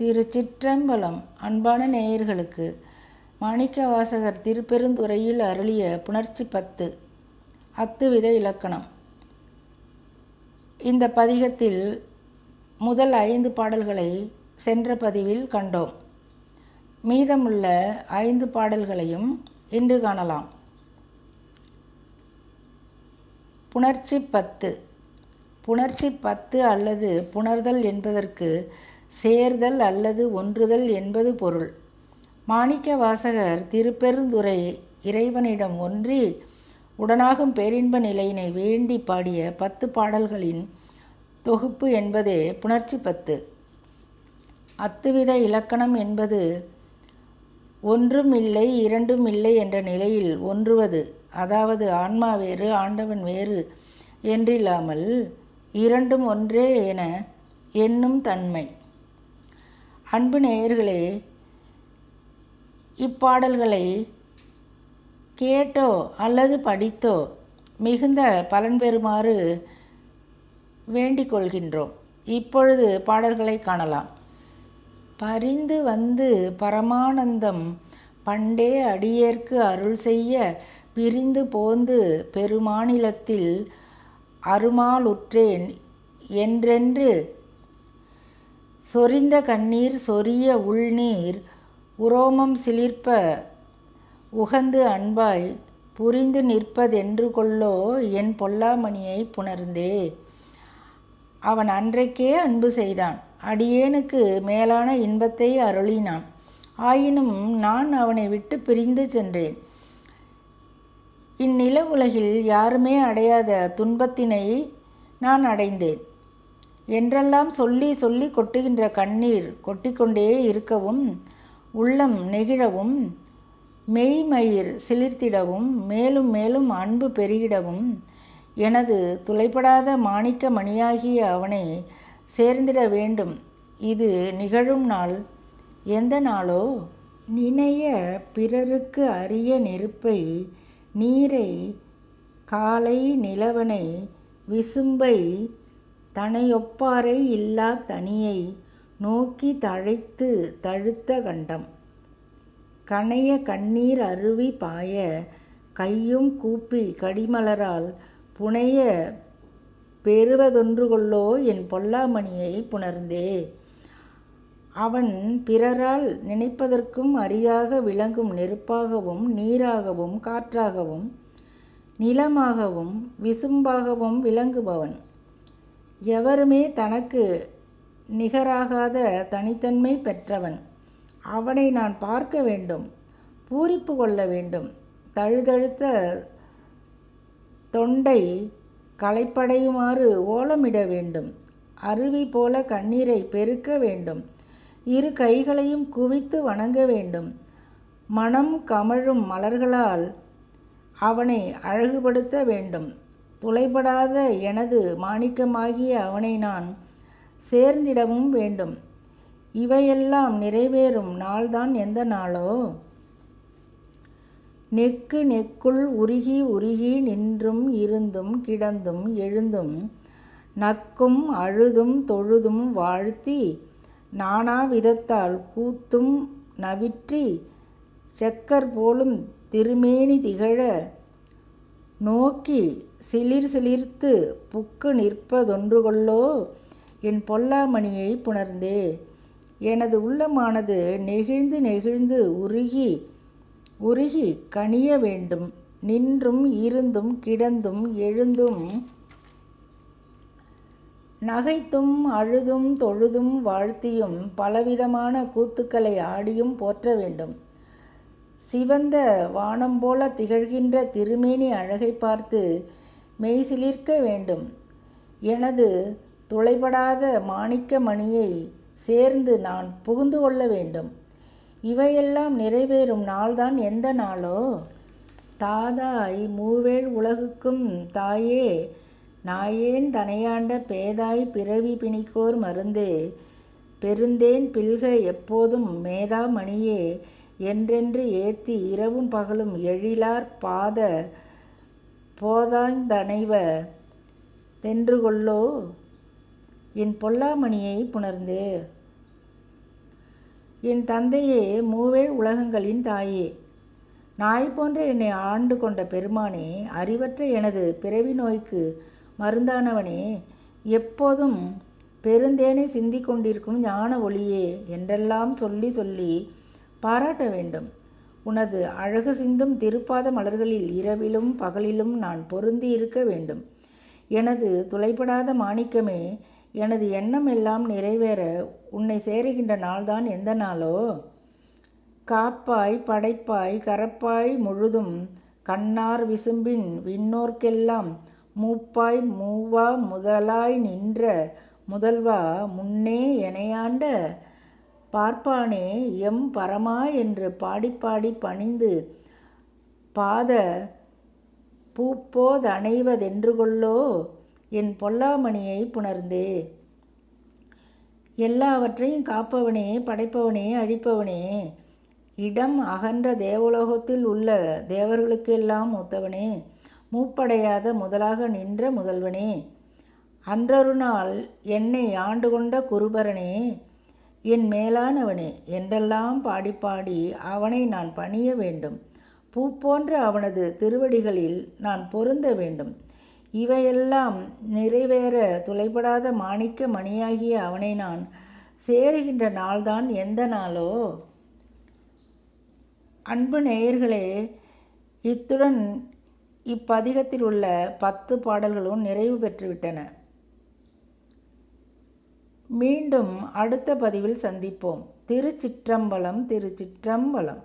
திருச்சிற்றம்பலம் அன்பான நேயர்களுக்கு மாணிக்கவாசகர் திருப்பெருந்துறையில் அருளிய புணர்ச்சி பத்து அத்துவித இலக்கணம். இந்த பதிகத்தில் முதல் ஐந்து பாடல்களை சென்ற பதிவில் கண்டோம். மீதமுள்ள ஐந்து பாடல்களையும் இன்று காணலாம். புணர்ச்சி பத்து. புணர்ச்சி பத்து அல்லது புணர்தல் என்பதற்கு சேர்தல் அல்லது ஒன்றுதல் என்பது பொருள். மாணிக்க வாசகர் திருப்பெருந்துறை இறைவனிடம் ஒன்றி உடனாகும் பேரின்ப நிலையினை வேண்டி பாடிய பத்து பாடல்களின் தொகுப்பு என்பதே புணர்ச்சி பத்து. அத்துவித இலக்கணம் என்பது ஒன்றும் இல்லை இரண்டும் இல்லை என்ற நிலையில் ஒன்றுவது அதாவது ஆன்மா வேறு ஆண்டவன் வேறு என்றில்லாமல் இரண்டும் ஒன்றே என எண்ணும் தன்மை. அன்பு நேயர்களே இப்பாடல்களை கேட்டோ அல்லது படித்தோ மிகுந்த பலன் பெறுமாறு வேண்டிக் கொள்கின்றோம் இப்பொழுது பாடல்களை காணலாம். பரிந்து வந்து பரமானந்தம் பண்டே அடியேற்கு அருள் செய்ய பிரிந்து போந்து பெருமாநிலத்தில் அருமாலுற்றேன் என்றென்று சொரிந்த கண்ணீர் சொரிய உள்நீர் உரோமம் சிலிர்ப்ப உகந்து அன்பாய் புரிந்து நிற்பதென்று கொள்ளோ என் பொல்லாமணியை புணர்ந்தே. அவன் அன்றைக்கே அன்பு செய்தான். அடியேனுக்கு மேலான இன்பத்தை அருளினான். ஆயினும் நான் அவனை விட்டு பிரிந்து சென்றேன். இந்நில உலகில் யாருமே அடையாத துன்பத்தினை நான் அடைந்தேன். என்றெல்லாம் சொல்லி சொல்லி கொட்டுகின்ற கண்ணீர் கொட்டிக்கொண்டே இருக்கவும் உள்ளம் நெகிழவும் மெய்மயிர் சிலிர்த்திடவும் மேலும் மேலும் அன்பு பெருகிடவும் எனது துளைப்படாத மாணிக்க மணியாகிய அவனை சேர்ந்திட வேண்டும். இது நிகழும் நாள். எந்த நாளோ? நினைய பிறருக்கு அரிய நெருப்பை நீரை காலை நிலவனை விசும்பை தனையொப்பாரை இல்லா தனியை நோக்கி தழைத்து தழுத்த கண்டம். கணைய கண்ணீர் அருவி பாய கையும் கூப்பி கடிமலரால் புனைய பெறுவதொன்று கொள்ளோ என் பொல்லாமணியை புணர்ந்தே. அவன் பிறரால் நினைப்பதற்கும் அரிதாக விளங்கும் நெருப்பாகவும் நீராகவும் காற்றாகவும் நிலமாகவும் விசும்பாகவும் விளங்குபவன். எவருமே தனக்கு நிகராகாத தனித்தன்மை பெற்றவன். அவனை நான் பார்க்க வேண்டும் பூரிப்பு கொள்ள வேண்டும். தழுதழுத்த தொண்டை களைப்படையுமாறு ஓலமிட வேண்டும். அருவி போல கண்ணீரை பெருக்க வேண்டும். இரு கைகளையும் குவித்து வணங்க வேண்டும். மனம் கமழும் மலர்களால் அவனை அழகுபடுத்த வேண்டும். துளைபடாத எனது மாணிக்கமாகிய அவனை நான் சேர்ந்திடவும் வேண்டும். இவையெல்லாம் நிறைவேறும் நாள்தான் எந்த நாளோ? நெக்கு நெக்குள் உருகி உருகி நின்றும் இருந்தும் கிடந்தும் எழுந்தும் நக்கும் அழுதும் தொழுதும் வாழ்த்தி நானா விதத்தால் கூத்தும் நவிற்றி செக்கர் போலும் திருமேனி திகழ நோக்கி சிலிர் சிலிர்த்து புக்கு நிற்பதொன்று கொள்ளோ என் பொல்லாமணியை புணர்ந்தே. எனது உள்ளமானது நெகிழ்ந்து நெகிழ்ந்து உருகி உருகி கனிய வேண்டும். நின்றும் இருந்தும் கிடந்தும் எழுந்தும் நகைத்தும் அழுதும் தொழுதும் வாழ்த்தியும் பலவிதமான கூத்துக்களை ஆடியும் போற்ற வேண்டும். சிவந்த வானம் போல திகழ்கின்ற திருமேனி அழகை பார்த்து மெய்சிலிர்க்க வேண்டும். எனது துளைபடாத மாணிக்க மணியை சேர்ந்து நான் புகுந்து கொள்ள வேண்டும். இவையெல்லாம் நிறைவேறும் நாள்தான் எந்த நாளோ? தாதாய் மூவேள் உலகுக்கும் தாயே நாயேன் தனையாண்ட பேதாய் பிறவி பிணிக்கோர் மருந்தே பெருந்தேன் பில்க எப்போதும் மேதா மணியே என்றென்று ஏத்தி இரவும் பகலும் எழிலார் பாத போதாய்ந்தனைவ தென்று கொள்ளோ என் பொல்லாமணியை புணர்ந்து. என் தந்தையே மூவேழ் உலகங்களின் தாயே நாய் போன்ற என்னை ஆண்டு கொண்ட பெருமானே அறிவற்ற எனது பிறவி நோய்க்கு மருந்தானவனே எப்போதும் பெருந்தேனை சிந்திக்கொண்டிருக்கும் ஞான ஒளியே என்றெல்லாம் சொல்லி சொல்லி பாராட்ட வேண்டும். உனது அழகு சிந்தும் திருப்பாத மலர்களில் இரவிலும் பகலிலும் நான் பொருந்தி இருக்க வேண்டும். எனது துளைப்படாத மாணிக்கமே எனது எண்ணம் எல்லாம் நிறைவேற உன்னை சேருகின்ற நாள்தான் எந்த நாளோ? காப்பாய் படைப்பாய் கரப்பாய் முழுதும் கண்ணார் விசும்பின் விண்ணோர்க்கெல்லாம் மூப்பாய் மூவா முதலாய் நின்ற முதல்வா முன்னே எனையாண்ட பார்ப்பானே எம் பரமா என்று பாடிப்பாடி பணிந்து பாத பூப்போதணைவதென்று கொள்ளோ என் பொல்லாமணியை புணர்ந்தே. எல்லாவற்றையும் காப்பவனே படைப்பவனே அழிப்பவனே. இடம் அகன்ற தேவலோகத்தில் உள்ள தேவர்களுக்கெல்லாம் மூத்தவனே. மூப்படையாத முதலாக நின்ற முதல்வனே. அன்றொரு நாள் என்னை ஆண்டு கொண்ட குருபரனே. என் மேலானவனே என்றெல்லாம் பாடி பாடி அவனை நான் பணிய வேண்டும். பூ போன்ற அவனது திருவடிகளில் நான் பொருந்த வேண்டும். இவையெல்லாம் நிறைவேற துளைப்படாத மாணிக்க மணியாகிய அவனை நான் சேருகின்ற நாள்தான் எந்த நாளோ? அன்பு நேயர்களே இத்துடன் இப்பதிகத்தில் உள்ள பத்து பாடல்களும் நிறைவு பெற்றுவிட்டன. மீண்டும் அடுத்த பதிவில் சந்திப்போம். திருச்சிற்றம்பலம் திருச்சிற்றம்பலம்.